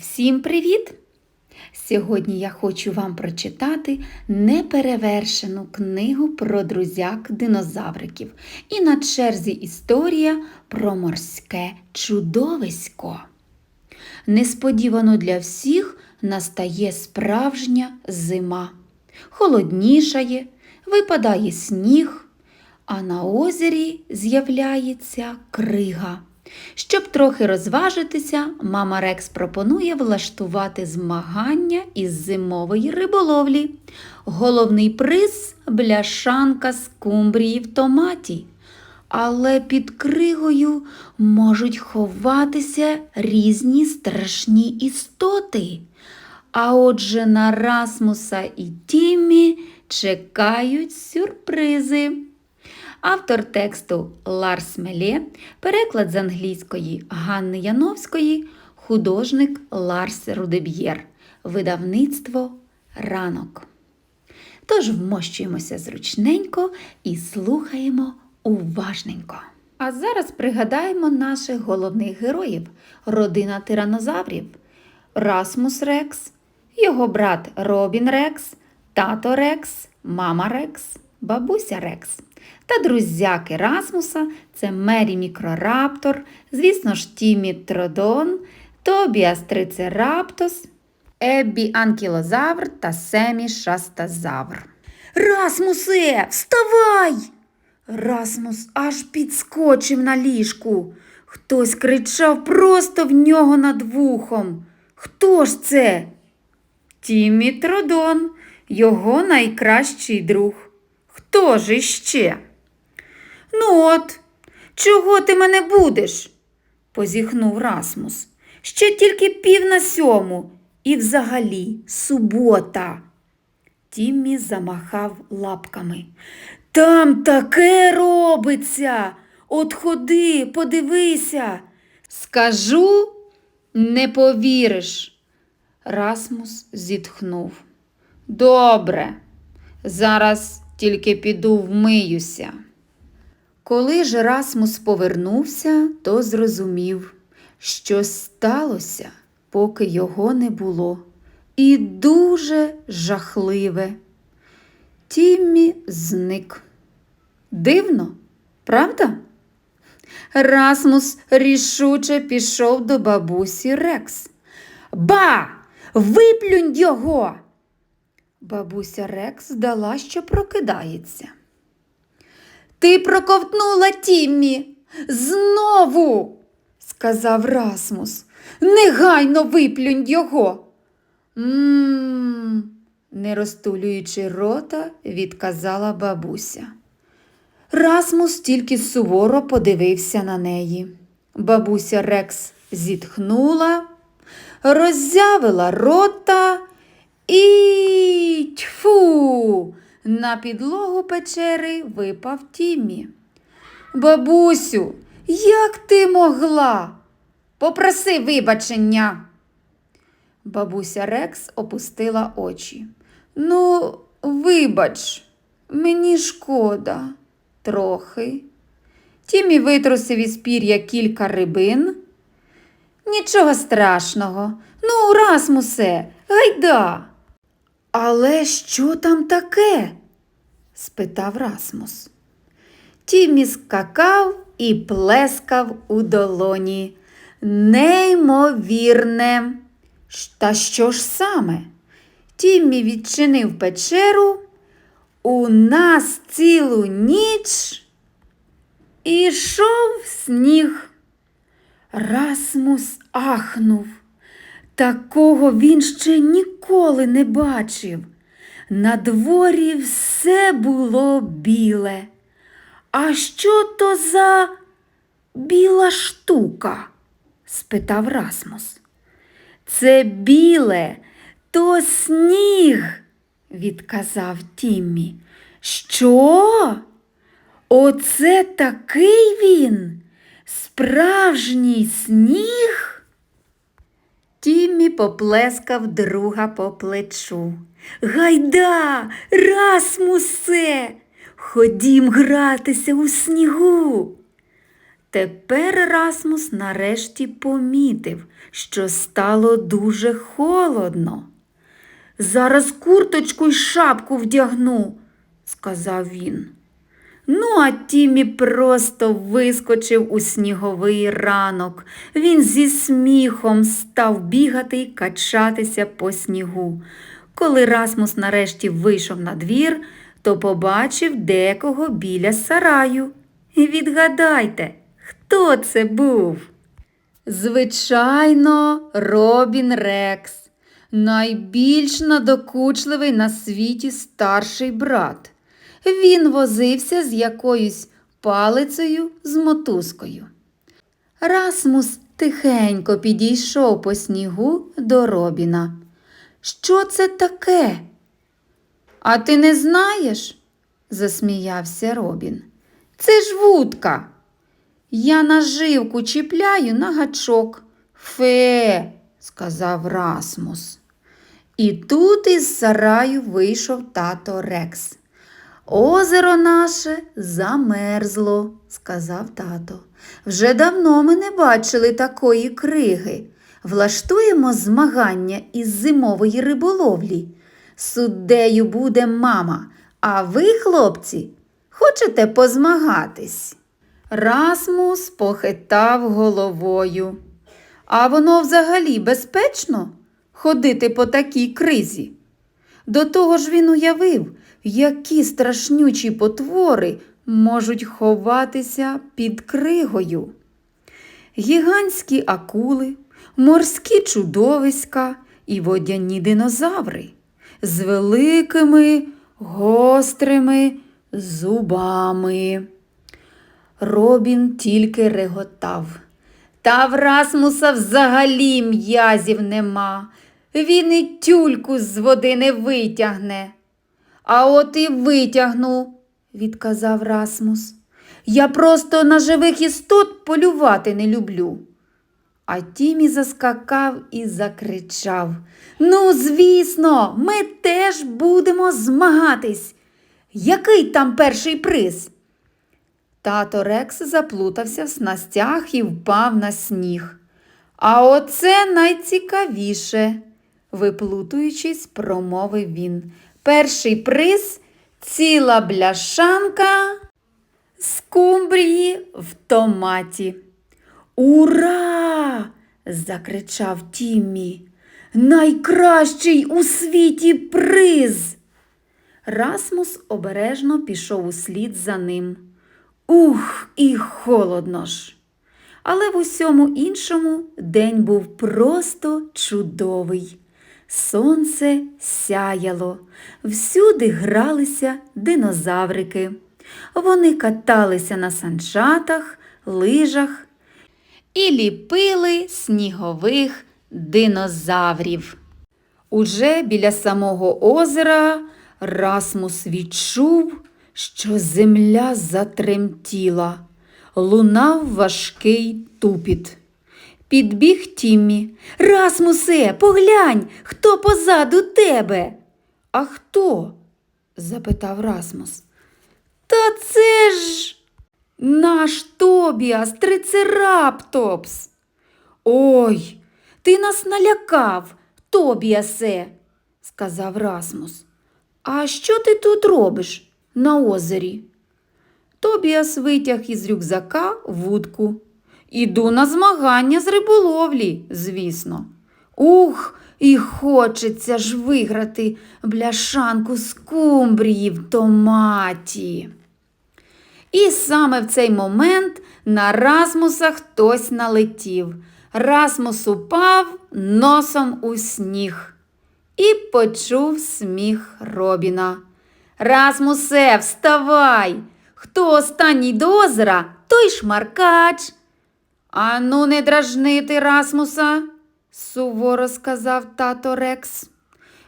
Всім привіт! Сьогодні я хочу вам прочитати неперевершену книгу про друзяк динозавриків. І на черзі історія про морське чудовисько. Несподівано для всіх настає справжня зима. Холоднішає, випадає сніг, а на озері з'являється крига. Щоб трохи розважитися, мама Рекс пропонує влаштувати змагання із зимової риболовлі. Головний приз бляшанка скумбрії в томаті. Але під кригою можуть ховатися різні страшні істоти. А отже на Расмуса і Тіммі чекають сюрпризи. Автор тексту Ларс Мелє, переклад з англійської Ганни Яновської, художник Ларс Рудеб'єр, видавництво Ранок. Тож вмощуємося зручненько і слухаємо уважненько. А зараз пригадаємо наших головних героїв: родина тиранозаврів, Расмус Рекс, його брат Робін Рекс, тато Рекс, мама Рекс, бабуся Рекс. Та друзяки Расмуса це Мері Мікрораптор, звісно ж, Тімі Тродон, Тобіас Трицераптос, Еббі Анкілозавр та Семі Шастазавр. Расмусе, вставай! Расмус аж підскочив на ліжку. Хтось кричав просто в нього над вухом. Хто ж це? Тімі Тродон, його найкращий друг. Хто ж іще? Ну от, чого ти мене будеш? позіхнув Расмус. Ще тільки пів на сьому і взагалі субота. Тіммі замахав лапками. Там таке робиться. От ходи, подивися. Скажу, не повіриш. Расмус зітхнув. Добре, зараз тільки піду вмиюся. Коли ж Расмус повернувся, то зрозумів, що сталося, поки його не було, і дуже жахливе. Тіммі зник. Дивно, правда? Расмус рішуче пішов до бабусі Рекс. Ба! Виплюнь його! Бабуся Рекс здала, що прокидається. Ти проковтнула Тіммі. Знову, сказав Расмус. Негайно виплюнь його. Мм, не розтулюючи рота, відказала бабуся. Расмус тільки суворо подивився на неї. Бабуся Рекс зітхнула, роззявила рота і тьфу! На підлогу печери випав Тіммі. Бабусю, як ти могла? Попроси вибачення. Бабуся Рекс опустила очі. Ну, вибач, мені шкода, трохи. Тімі витрусив із пір'я кілька рибин. Нічого страшного. Ну, Расмусе, гайда. Але що там таке? спитав Расмус. Тімі скакав і плескав у долоні. Неймовірне. Та що ж саме? Тіммі відчинив печеру. У нас цілу ніч ішов сніг. Расмус ахнув. Такого він ще ніколи не бачив. На дворі все було біле. А що то за біла штука? спитав Расмус. Це біле, то сніг, відказав Тіммі. Що? Оце такий він? Справжній сніг? Тіммі поплескав друга по плечу. Гайда, Расмусе, ходім гратися у снігу. Тепер Расмус нарешті помітив, що стало дуже холодно. Зараз курточку й шапку вдягну, сказав він. Ну, а Тімі просто вискочив у сніговий ранок. Він зі сміхом став бігати й качатися по снігу. Коли Расмус нарешті вийшов на двір, то побачив декого біля сараю. І відгадайте, хто це був? Звичайно, Робін Рекс, найбільш надокучливий на світі старший брат. Він возився з якоюсь палицею з мотузкою. Расмус тихенько підійшов по снігу до Робіна. Що це таке? А ти не знаєш? засміявся Робін. Це ж вудка. Я наживку чіпляю на гачок. Фе, сказав Расмус. І тут із сараю вийшов тато Рекс. Озеро наше замерзло, сказав тато. Вже давно ми не бачили такої криги. Влаштуємо змагання із зимової риболовлі. Суддею буде мама, а ви, хлопці, хочете позмагатись? Расмус похитав головою. А воно взагалі безпечно ходити по такій кризі? До того ж він уявив, які страшнючі потвори можуть ховатися під кригою. Гігантські акули, морські чудовиська і водяні динозаври з великими гострими зубами. Робін тільки реготав. Та в Расмуса взагалі м'язів нема. Він і тюльку з води не витягне. А от і витягну, відказав Расмус. Я просто на живих істот полювати не люблю. А Тімі заскакав і закричав Ну, звісно, ми теж будемо змагатись. Який там перший приз? Тато Рекс заплутався в снастях і впав на сніг. А оце найцікавіше, виплутуючись, промовив він. Перший приз ціла бляшанка скумбрії в томаті. Ура! закричав Тіммі. Найкращий у світі приз. Расмус обережно пішов услід за ним. Ух, і холодно ж. Але в усьому іншому день був просто чудовий. Сонце сяяло, всюди гралися динозаврики. Вони каталися на санчатах, лижах і ліпили снігових динозаврів. Уже біля самого озера Расмус відчув, що земля затремтіла, лунав важкий тупіт. Підбіг Тіммі. Расмусе, поглянь, хто позаду тебе. А хто? запитав Расмус. Та це ж наш Тобіас Трицераптопс. Ой, ти нас налякав, Тобіасе, сказав Расмус. А що ти тут робиш на озері? Тобіас витяг із рюкзака вудку. Іду на змагання з риболовлі, звісно. Ух, і хочеться ж виграти бляшанку скумбрії в томаті. І саме в цей момент на Расмуса хтось налетів. Расмус упав носом у сніг і почув сміх Робіна. Расмусе, вставай! Хто останній до озера, той шмаркач. Ану, не дражнити Расмуса, суворо сказав тато Рекс.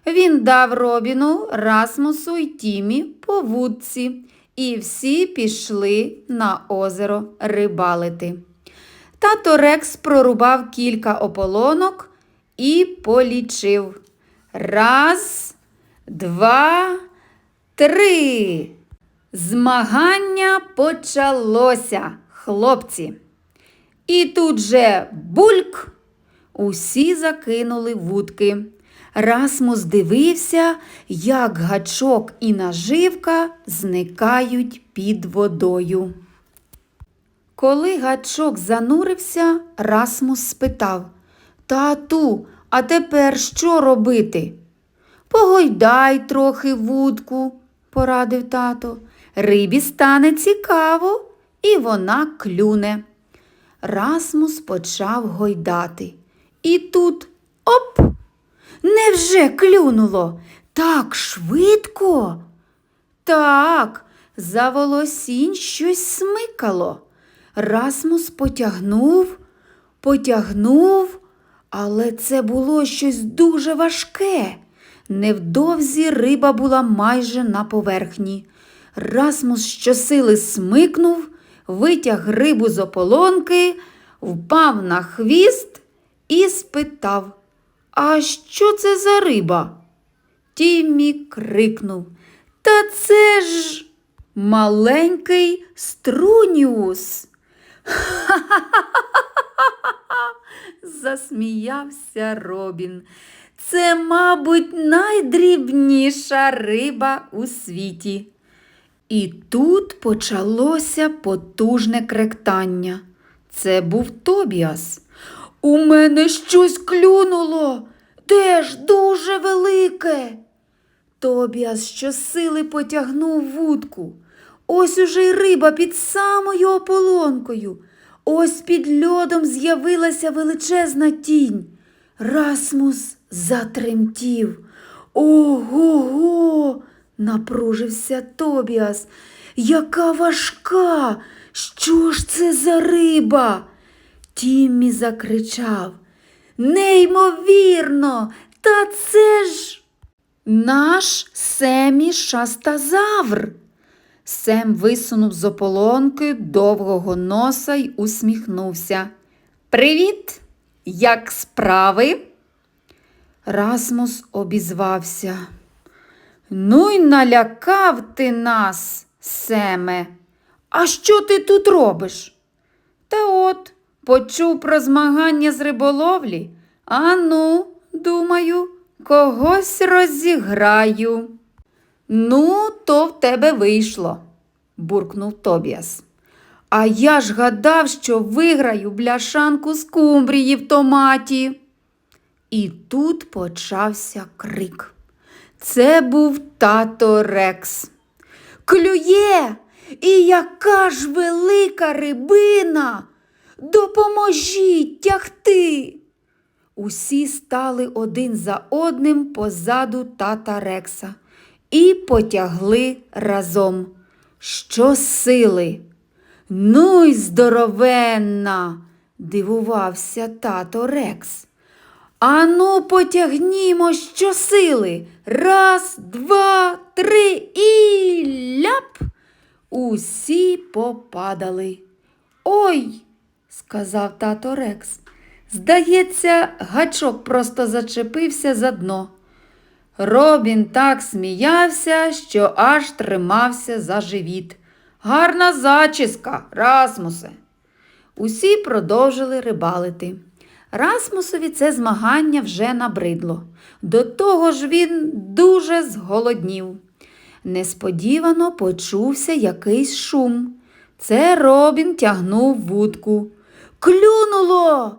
Він дав Робіну, Расмусу й Тімі по вудці, і всі пішли на озеро рибалити. Тато Рекс прорубав кілька ополонок і полічив. Раз, два, три. Змагання почалося, хлопці. І тут же бульк. Усі закинули вудки. Расмус дивився, як гачок і наживка зникають під водою. Коли гачок занурився, Расмус спитав Тату, а тепер що робити? Погойдай трохи вудку, порадив тато. Рибі стане цікаво, і вона клюне. Расмус почав гойдати. І тут оп! Невже клюнуло? Так швидко? Так, за волосінь щось смикало. Расмус потягнув, потягнув, але це було щось дуже важке. Невдовзі риба була майже на поверхні. Расмус щосили смикнув, витяг рибу з ополонки, впав на хвіст і спитав А що це за риба? Тіммі крикнув Та це ж маленький струніус. Засміявся Робін. Це, мабуть, найдрібніша риба у світі. І тут почалося потужне кректання. Це був Тобіас. У мене щось клюнуло, теж дуже велике. Тобіас щосили потягнув вудку. Ось уже й риба під самою ополонкою. Ось під льодом з'явилася величезна тінь. Расмус затремтів. Ого-го! Напружився Тобіас. Яка важка! Що ж це за риба? Тіммі закричав. Неймовірно, та це ж наш Семі шастазавр. Сем висунув з ополонки довгого носа й усміхнувся. Привіт! Як справи? Расмус обізвався. Ну й налякав ти нас, Семе. А що ти тут робиш? Та от, почув про змагання з риболовлі. А ну, думаю, когось розіграю. Ну, то в тебе вийшло, буркнув Тобіас. А я ж гадав, що виграю бляшанку з кумбрії в томаті. І тут почався крик. Це був тато Рекс. Клює, і яка ж велика рибина. Допоможіть тягти. Усі стали один за одним позаду тата Рекса і потягли разом. Що сили? Ну й здоровенна, дивувався тато Рекс. Ану, потягнімо щосили. Раз, два, три і ляп. Усі попадали. Ой, сказав тато Рекс. Здається, гачок просто зачепився за дно. Робін так сміявся, що аж тримався за живіт. Гарна зачіска, Расмусе. Усі продовжили рибалити. Расмусові це змагання вже набридло. До того ж він дуже зголоднів. Несподівано почувся якийсь шум. Це Робін тягнув вудку. Клюнуло.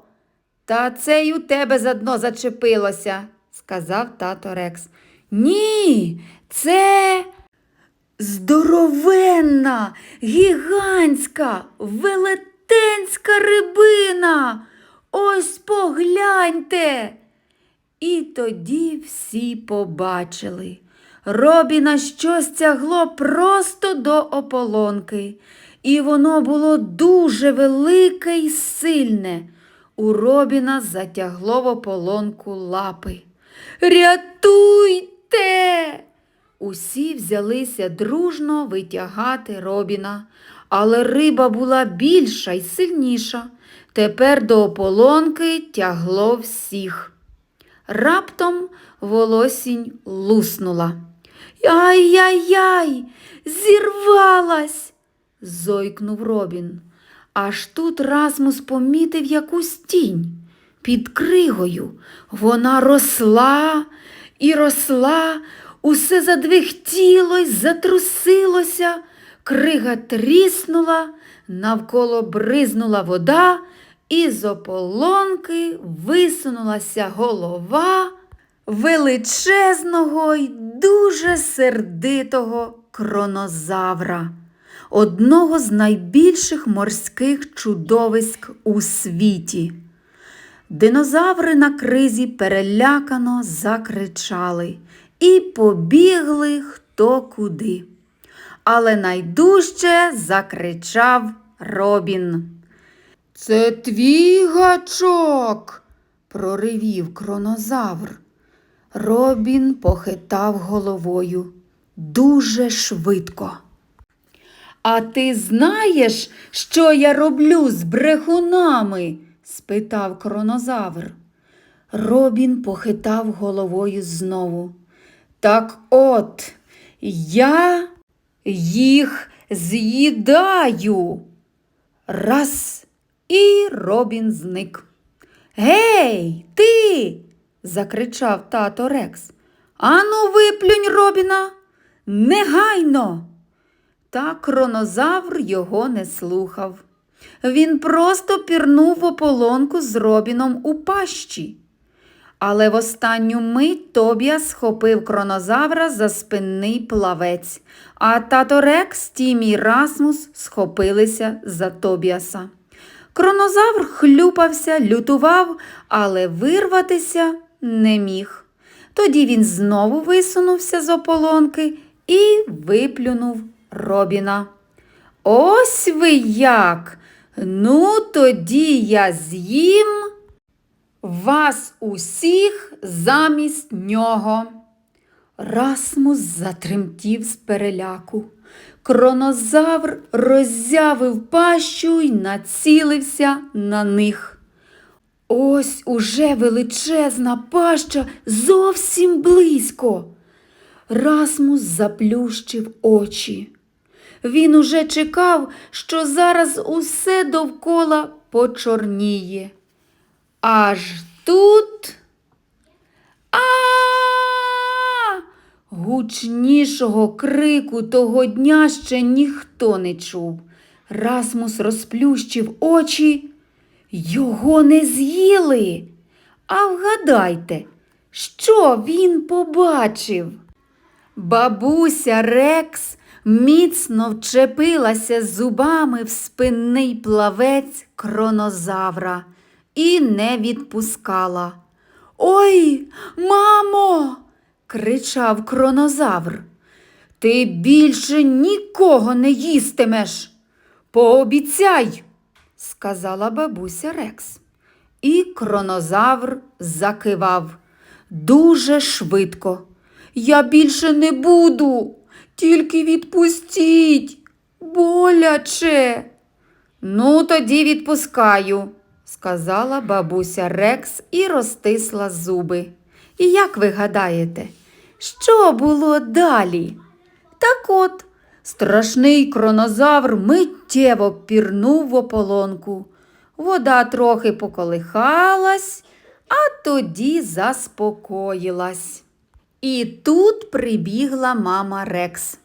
Та це й у тебе за дно зачепилося, сказав тато Рекс. Ні, це здоровенна, гігантська, велетенська рибина. Ось погляньте. І тоді всі побачили. Робіна щось тягло просто до ополонки, і воно було дуже велике й сильне. У Робіна затягло в ополонку лапи. Рятуйте! Усі взялися дружно витягати Робіна, але риба була більша й сильніша. Тепер до ополонки тягло всіх. Раптом волосінь луснула. Ай-яй-яй, зірвалась, зойкнув Робін. Аж тут Расмус помітив якусь тінь під кригою. Вона росла і росла, усе задвихтіло й затрусилося, крига тріснула, навколо бризнула вода, і з ополонки висунулася голова величезного й дуже сердитого кронозавра, одного з найбільших морських чудовиськ у світі. Динозаври на кризі перелякано закричали і побігли хто куди. Але найдужче закричав Робін. Це твій гачок, проривів кронозавр. Робін похитав головою дуже швидко. А ти знаєш, що я роблю з брехунами? спитав кронозавр. Робін похитав головою знову. Так от, я їх з'їдаю. Раз, і Робін зник. Гей, ти. закричав тато Рекс. Ану, виплюнь Робіна. Негайно. Та кронозавр його не слухав. Він просто пірнув ополонку з Робіном у пащі. Але в останню мить Тобія схопив кронозавра за спинний плавець, а тато Рекс, Тімі й Расмус схопилися за Тобіаса. Кронозавр хлюпався, лютував, але вирватися не міг. Тоді він знову висунувся з ополонки і виплюнув Робіна. Ось ви як. Ну, тоді я з'їм вас усіх замість нього. Расмус затремтів з переляку. Кронозавр роззявив пащу й націлився на них. Ось уже величезна паща зовсім близько. Расмус заплющив очі. Він уже чекав, що зараз усе довкола почорніє. Аж тут. Гучнішого крику того дня ще ніхто не чув. Расмус розплющив очі. Його не з'їли. А вгадайте, що він побачив? Бабуся Рекс міцно вчепилася зубами в спинний плавець кронозавра і не відпускала. Ой, мамо, кричав кронозавр. Ти більше нікого не їстимеш. Пообіцяй, сказала бабуся Рекс. І кронозавр закивав дуже швидко. Я більше не буду, тільки відпустіть, боляче. Ну, тоді відпускаю, сказала бабуся Рекс і розтисла зуби. І як ви гадаєте, що було далі? Так от, страшний кронозавр миттєво пірнув в ополонку. Вода трохи поколихалась, а тоді заспокоїлась. І тут прибігла мама Рекс.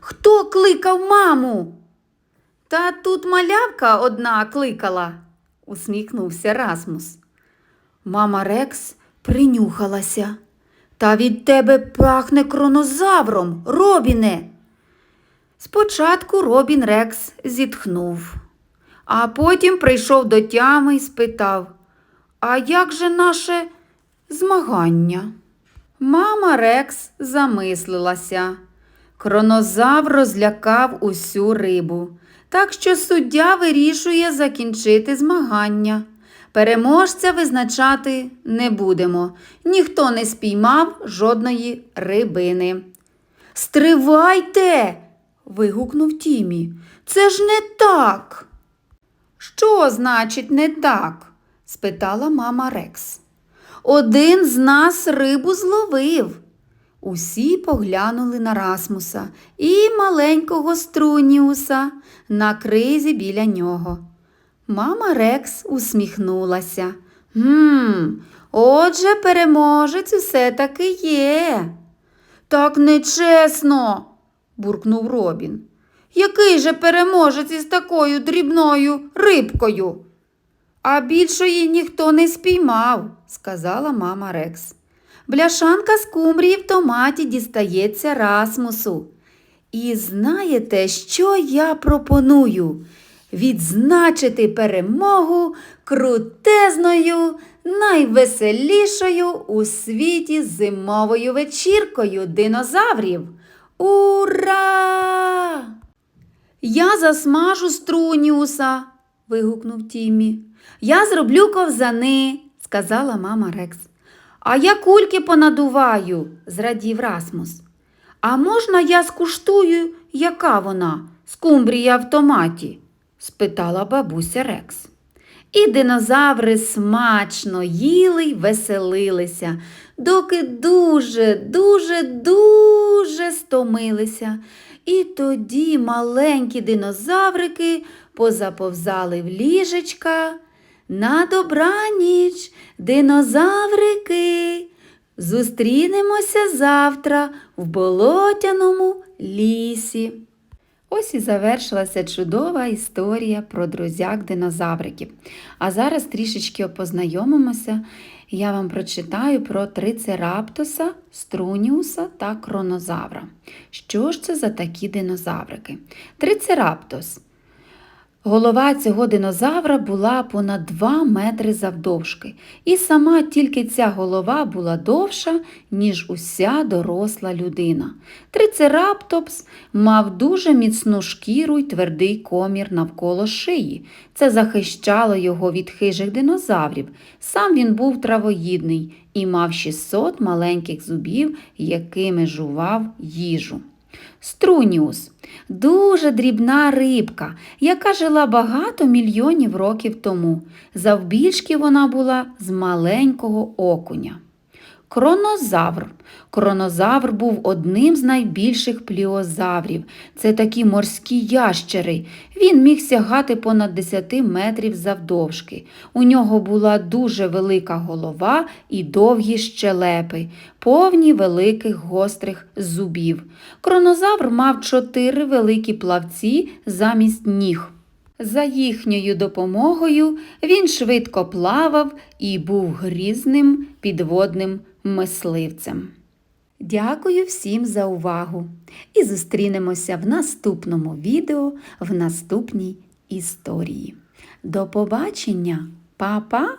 Хто кликав маму? Та тут малявка одна кликала, усміхнувся Расмус. Мама Рекс принюхалася. Та від тебе пахне кронозавром, Робіне. Спочатку Робін Рекс зітхнув, а потім прийшов до тями і спитав, а як же наше змагання? Мама Рекс замислилася. Кронозавр розлякав усю рибу, так що суддя вирішує закінчити змагання. Переможця визначати не будемо. Ніхто не спіймав жодної рибини. Стривайте. вигукнув Тімі. Це ж не так. Що значить не так? спитала мама Рекс. Один з нас рибу зловив. Усі поглянули на Расмуса і маленького Струніуса на кризі біля нього. Мама Рекс усміхнулася. Гм, отже, переможець усе таки є. Так нечесно, буркнув Робін. Який же переможець із такою дрібною рибкою? А більшої ніхто не спіймав, сказала мама Рекс. Бляшанка з кумрії в томаті дістається Расмусу. І знаєте, що я пропоную? Відзначити перемогу крутезною, найвеселішою у світі зимовою вечіркою динозаврів. Ура! Я засмажу струніуса, вигукнув Тіммі. Я зроблю ковзани, сказала мама Рекс. А я кульки понадуваю, зрадів Расмус. А можна я скуштую, яка вона, скумбрія в томаті? спитала бабуся Рекс. І динозаври смачно їли й веселилися, доки дуже, дуже, дуже стомилися. І тоді маленькі динозаврики позаповзали в ліжечка. На добраніч, динозаврики. Зустрінемося завтра в болотяному лісі. Ось і завершилася чудова історія про друзяк динозавриків. А зараз трішечки познайомимося. Я вам прочитаю про трицераптоса, струніуса та кронозавра. Що ж це за такі динозаврики? Трицераптос. Голова цього динозавра була понад 2 метри завдовжки, і сама тільки ця голова була довша, ніж уся доросла людина. Трицераптопс мав дуже міцну шкіру й твердий комір навколо шиї. Це захищало його від хижих динозаврів. Сам він був травоїдний і мав 600 маленьких зубів, якими жував їжу. Струніус дуже дрібна рибка, яка жила багато мільйонів років тому. Завбільшки вона була з маленького окуня. Кронозавр. Кронозавр був одним з найбільших пліозаврів. Це такі морські ящери. Він міг сягати понад 10 метрів завдовжки. У нього була дуже велика голова і довгі щелепи, повні великих гострих зубів. Кронозавр мав чотири великі плавці замість ніг. За їхньою допомогою він швидко плавав і був грізним підводним мисливцем. Дякую всім за увагу і зустрінемося в наступному відео в наступній історії. До побачення, Па-па!